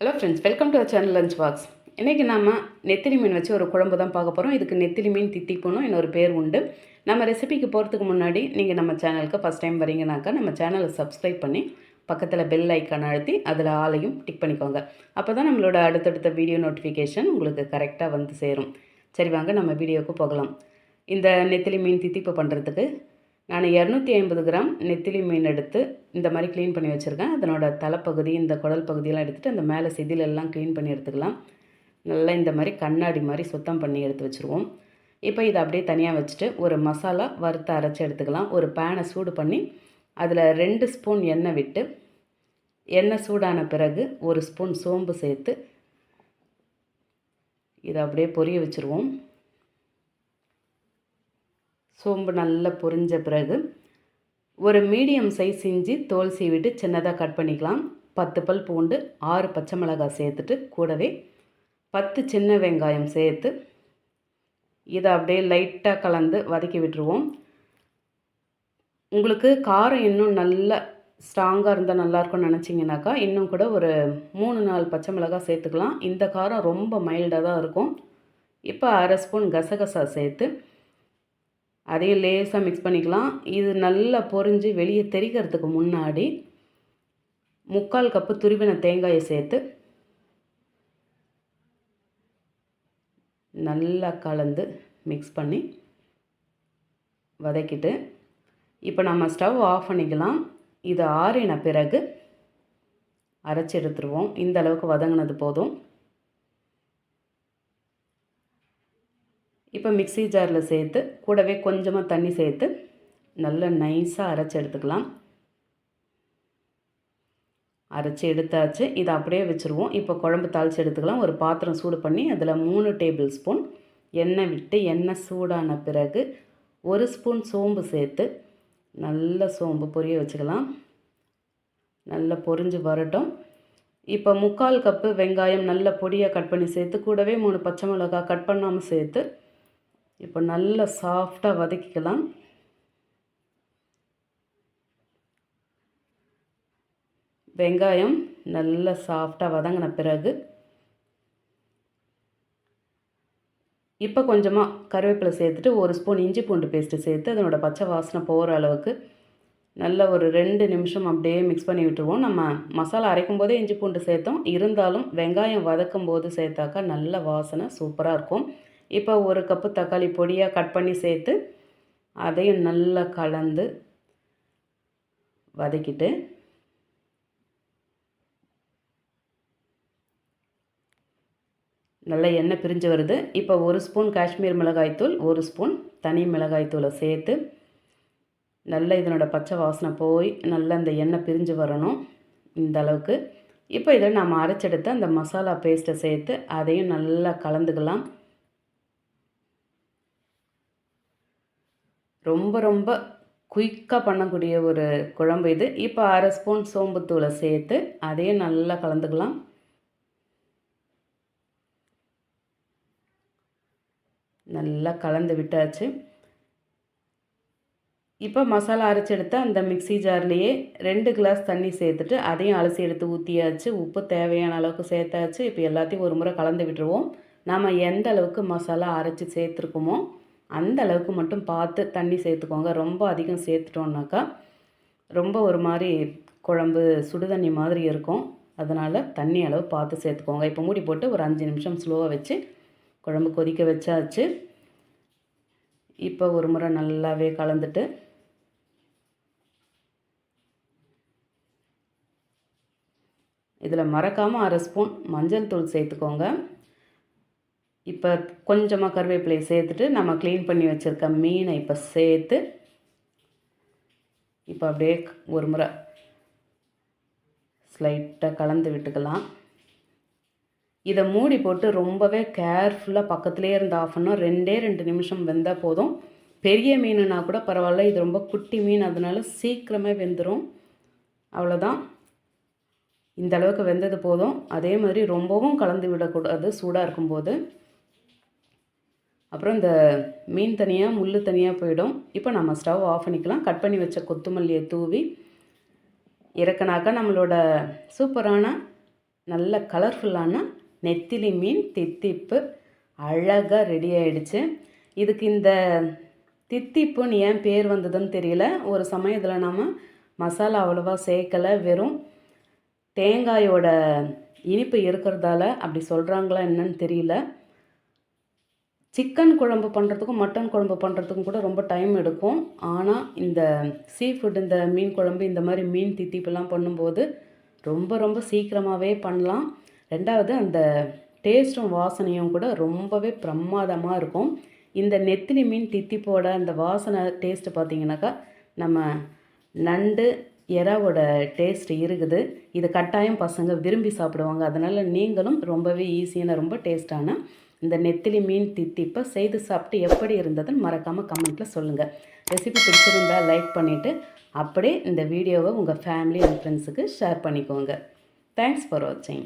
Hello friends welcome to channel lunch box இன்றைக்கி நம்ம நெத்திலி மீன் வச்சு ஒரு குழம்பு தான் பார்க்க போகிறோம் இதுக்கு நெத்திலி மீன் தித்திப்புணும் இன்னொரு பேர் உண்டு. நம்ம ரெசிபிக்கு போகிறதுக்கு முன்னாடி நீங்கள் நம்ம சேனலுக்கு ஃபஸ்ட் டைம் வரீங்கனாக்கா நம்ம சேனலை சப்ஸ்கிரைப் பண்ணி பக்கத்தில் பெல் ஐக்கான் அழுத்தி அதில் ஆளையும் டிக் பண்ணிக்கோங்க. அப்போ தான் நம்மளோட அடுத்தடுத்த வீடியோ நோட்டிஃபிகேஷன் உங்களுக்கு கரெக்டாக வந்து சேரும். சரி வாங்க நம்ம வீடியோவுக்கு போகலாம். இந்த நெத்திலி மீன் தித்திப்பு பண்ணுறதுக்கு நான் இரநூத்தி ஐம்பது கிராம் நெத்திலி மீன் எடுத்து இந்த மாதிரி க்ளீன் பண்ணி வச்சுருக்கேன். அதனோட தலைப்பகுதி இந்த குடல் பகுதியெல்லாம் எடுத்துகிட்டு அந்த மேலே செதிலெல்லாம் க்ளீன் பண்ணி எடுத்துக்கலாம். நல்லா இந்த மாதிரி கண்ணாடி மாதிரி சுத்தம் பண்ணி எடுத்து வச்சுருவோம். இப்போ இதை அப்படியே தனியாக வச்சுட்டு ஒரு மசாலா வறுத்து அரைச்சி எடுத்துக்கலாம். ஒரு பேனை சூடு பண்ணி அதில் ரெண்டு ஸ்பூன் எண்ணெய் விட்டு எண்ணெய் சூடான பிறகு ஒரு ஸ்பூன் சோம்பு சேர்த்து இதை அப்படியே பொரிய வச்சுருவோம். சோம்பு நல்லா பொரிஞ்ச பிறகு ஒரு மீடியம் சைஸ் இஞ்சி தோல் சீவிட்டு சின்னதாக கட் பண்ணிக்கலாம். பத்து பல் பூண்டு ஆறு பச்சை மிளகாய் சேர்த்துட்டு கூடவே பத்து சின்ன வெங்காயம் சேர்த்து இதை அப்படியே லைட்டாக கலந்து வதக்கி விட்டுருவோம். உங்களுக்கு காரம் இன்னும் நல்ல ஸ்ட்ராங்காக இருந்தால் நல்லாயிருக்கும்னு நினச்சிங்கனாக்கா இன்னும் கூட ஒரு மூணு நாலு பச்சை மிளகாய் சேர்த்துக்கலாம். இந்த காரம் ரொம்ப மைல்டாக தான் இருக்கும். இப்போ அரை ஸ்பூன் கசகசா சேர்த்து அதையும் லேசாக மிக்ஸ் பண்ணிக்கலாம். இது நல்லா பொரிஞ்சு வெளியே தெரிக்கிறதுக்கு முன்னாடி முக்கால் கப்பு துருவின தேங்காயை சேர்த்து நல்லா கலந்து மிக்ஸ் பண்ணி வதக்கிட்டு இப்போ நம்ம ஸ்டவ் ஆஃப் பண்ணிக்கலாம். இது ஆறின பிறகு அரைச்சி எடுத்துருவோம். இந்த அளவுக்கு வதங்கினது போதும். இப்போ மிக்ஸி ஜாரில் சேர்த்து கூடவே கொஞ்சமாக தண்ணி சேர்த்து நல்லா நைஸாக அரைச்சி எடுத்துக்கலாம். அரைச்சி எடுத்தாச்சு. இதை அப்படியே வச்சுருவோம். இப்போ குழம்பு தாளித்து எடுத்துக்கலாம். ஒரு பாத்திரம் சூடு பண்ணி அதில் மூணு டேபிள் ஸ்பூன் எண்ணெய் விட்டு எண்ணெய் சூடான பிறகு ஒரு ஸ்பூன் சோம்பு சேர்த்து நல்ல சோம்பு பொரிய வச்சுக்கலாம். நல்லா பொரிஞ்சு வரட்டும். இப்போ முக்கால் கப்பு வெங்காயம் நல்ல பொடியாக கட் பண்ணி சேர்த்து கூடவே மூணு பச்சை மிளகாய் கட் பண்ணாமல் சேர்த்து இப்போ நல்லா சாஃப்டாக வதக்கிக்கலாம். வெங்காயம் நல்லா சாஃப்டாக வதங்கின பிறகு இப்போ கொஞ்சமாக கருவேப்பிலை சேர்த்துட்டு ஒரு ஸ்பூன் இஞ்சி பூண்டு பேஸ்ட்டு சேர்த்து அதனோட பச்சை வாசனை போகிற அளவுக்கு நல்ல ஒரு ரெண்டு நிமிஷம் அப்படியே மிக்ஸ் பண்ணி விட்டுருவோம். நம்ம மசாலா அரைக்கும் போதே இஞ்சி பூண்டு சேர்த்தோம். இருந்தாலும் வெங்காயம் வதக்கும் போது சேர்த்தாக்கா நல்ல வாசனை சூப்பராக இருக்கும். இப்போ ஒரு கப்பு தக்காளி பொடியாக கட் பண்ணி சேர்த்து அதையும் நல்லா கலந்து வதக்கிட்டு நல்லா எண்ணெய் பிரிஞ்சு வருது. இப்போ ஒரு ஸ்பூன் காஷ்மீர் மிளகாய்த்தூள் ஒரு ஸ்பூன் தனி மிளகாய்த்தூளை சேர்த்து நல்லா இதனோட பச்சை வாசனை போய் நல்லா அந்த எண்ணெய் பிரிஞ்சு வரணும் இந்த அளவுக்கு. இப்போ இதில் நம்ம அரைச்செடுத்து அந்த மசாலா பேஸ்ட்டை சேர்த்து அதையும் நல்லா கலந்துக்கலாம். ரொம்ப ரொம்ப குயிக்காக பண்ணக்கூடிய ஒரு குழம்பு இது. இப்போ அரை ஸ்பூன் சோம்புத்தூளை சேர்த்து அதையும் நல்லா கலந்துக்கலாம். நல்லா கலந்து விட்டாச்சு. இப்போ மசாலா அரைச்சி எடுத்த அந்த மிக்சி ஜார்லேயே ரெண்டு கிளாஸ் தண்ணி சேர்த்துட்டு அதையும் அலசி எடுத்து ஊற்றியாச்சு உப்பு தேவையான அளவுக்கு சேர்த்தாச்சு. இப்போ எல்லாத்தையும் ஒரு முறை கலந்து விட்டுருவோம். நாம் எந்த அளவுக்கு மசாலா அரைச்சி சேர்த்துருக்கோமோ அந்த அளவுக்கு மட்டும் பார்த்து தண்ணி சேர்த்துக்கோங்க. ரொம்ப அதிகம் சேர்த்துட்டோம்னாக்கா ரொம்ப ஒரு மாதிரி குழம்பு சுடுதண்ணி மாதிரி இருக்கும். அதனால் தண்ணி அளவு பார்த்து சேர்த்துக்கோங்க. இப்போ மூடி போட்டு ஒரு அஞ்சு நிமிஷம் ஸ்லோவாக வச்சு குழம்பு கொதிக்க வச்சாச்சு. இப்போ ஒரு முறை நல்லாவே கலந்துட்டு இதில் மறக்காமல் அரை ஸ்பூன் மஞ்சள் தூள் சேர்த்துக்கோங்க. இப்போ கொஞ்சமாக கருவேப்பிலையை சேர்த்துட்டு நம்ம க்ளீன் பண்ணி வச்சுருக்க மீனை இப்போ சேர்த்து இப்போ அப்படியே ஒரு முறை ஸ்லைட்டாக கலந்து விட்டுக்கலாம். இதை மூடி போட்டு ரொம்பவே கேர்ஃபுல்லாக பக்கத்துலேயே இருந்து ஆஃப் பண்ணோம் ரெண்டே ரெண்டு நிமிஷம் வெந்தால் போதும். பெரிய மீனுனா கூட பரவாயில்ல இது ரொம்ப குட்டி மீன் அதனால சீக்கிரமே வெந்துடும் அவ்வளோதான் இந்த அளவுக்கு வெந்தது போதும். அதே மாதிரி ரொம்பவும் கலந்து விடக்கூடாது சூடாக இருக்கும்போது. அப்புறம் இந்த மீன் தனியாக முள் தனியாக போயிடும். இப்போ நம்ம ஸ்டவ் ஆஃப் பண்ணிக்கலாம். கட் பண்ணி வச்ச கொத்தமல்லியை தூவி இறக்குனாக்கா நம்மளோட சூப்பரான நல்ல கலர்ஃபுல்லான நெத்திலி மீன் தித்திப்பு அழகாக ரெடி ஆகிடுச்சு இதுக்கு இந்த தித்திப்புன்னு ஏன் பேர் வந்ததுன்னு தெரியல. ஒரு சமயத்தில் நாம் மசாலா அவ்வளோவா சேர்க்கலை. வெறும் தேங்காயோட இனிப்பு இருக்கிறதால அப்படி சொல்கிறாங்களா என்னன்னு தெரியல. சிக்கன் குழம்பு பண்ணுறதுக்கும் மட்டன் குழம்பு பண்ணுறதுக்கும் கூட ரொம்ப டைம் எடுக்கும். ஆனால் இந்த சீ ஃபுட் இந்த மீன் குழம்பு இந்த மாதிரி மீன் தித்திப்பெல்லாம் பண்ணும்போது ரொம்ப ரொம்ப சீக்கிரமாகவே பண்ணலாம். ரெண்டாவது அந்த டேஸ்ட்டும் வாசனையும் கூட ரொம்பவே பிரமாதமாக இருக்கும். இந்த நெத்திலி மீன் தித்திப்போட அந்த வாசனை டேஸ்ட்டு பார்த்தீங்கன்னாக்கா நம்ம நண்டு எறாவோட டேஸ்ட் இருக்குது. இது கட்டாயம் பசங்க விரும்பி சாப்பிடுவாங்க. அதனால் நீங்களும் ரொம்பவே ஈஸியான ரொம்ப டேஸ்ட்டான இந்த நெத்திலி மீன் தித்திப்பை செய்து சாப்பிட்டு எப்படி இருந்ததுன்னு மறக்காமல் கமெண்ட்டில் சொல்லுங்கள் ரெசிபி பிடிச்சிருந்தா லைக் பண்ணிவிட்டு அப்படியே இந்த வீடியோவை உங்கள் ஃபேமிலி அண்ட் ஃப்ரெண்ட்ஸுக்கு ஷேர் பண்ணிக்கோங்க. தேங்க்ஸ் ஃபார் வாட்சிங்